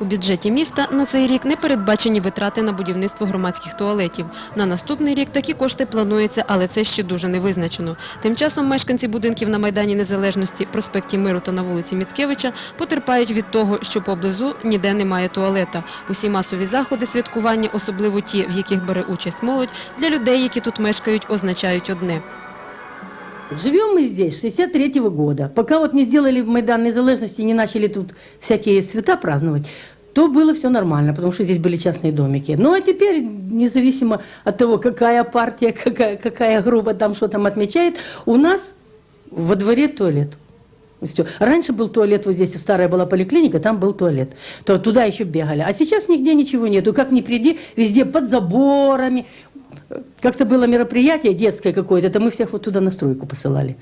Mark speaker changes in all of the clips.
Speaker 1: У бюджеті міста на цей рік не передбачені витрати на будівництво громадських туалетів. На наступний рік такі кошти плануються, але це ще дуже не визначено. Тим часом мешканці будинків на Майдані Незалежності, проспекті Миру та на вулиці Міцкевича потерпають від того, що поблизу ніде немає туалета. Усі масові заходи святкування, особливо ті, в яких бере участь молодь, для людей, які тут мешкають, означають одне.
Speaker 2: Живем мы здесь с 63 -го года. Пока вот не сделали Майдан Незалежности, не начали тут всякие цвета праздновать, то было все нормально, потому что здесь были частные домики. Ну а теперь, независимо от того, какая партия, какая, какая группа там что там отмечает, у нас во дворе туалет. И всё. Раньше был туалет, вот здесь старая была поликлиника, там был туалет. То туда еще бегали. А сейчас нигде ничего нету. Как ни приди, везде под заборами. Как-то было мероприятие детское какое-то, то мы всех вот туда на стройку посылали.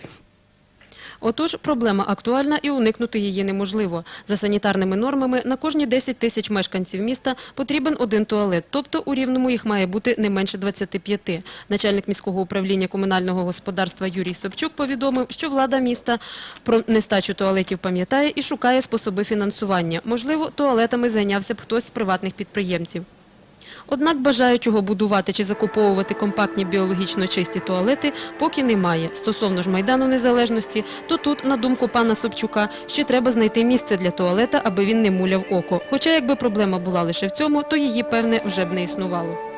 Speaker 1: Отож, проблема актуальна і уникнути її неможливо. За санітарними нормами на кожні 10 тисяч мешканців міста потрібен один туалет, тобто у Рівному їх має бути не менше 25. Начальник міського управління комунального господарства Юрій Собчук повідомив, що влада міста про нестачу туалетів пам'ятає і шукає способи фінансування. Можливо, туалетами зайнявся б хтось з приватних підприємців. Однак бажаючого будувати чи закуповувати компактні біологічно чисті туалети поки немає. Стосовно ж Майдану Незалежності, то тут, на думку пана Собчука, ще треба знайти місце для туалета, аби він не муляв око. Хоча якби проблема була лише в цьому, то її, певне, вже б не існувало.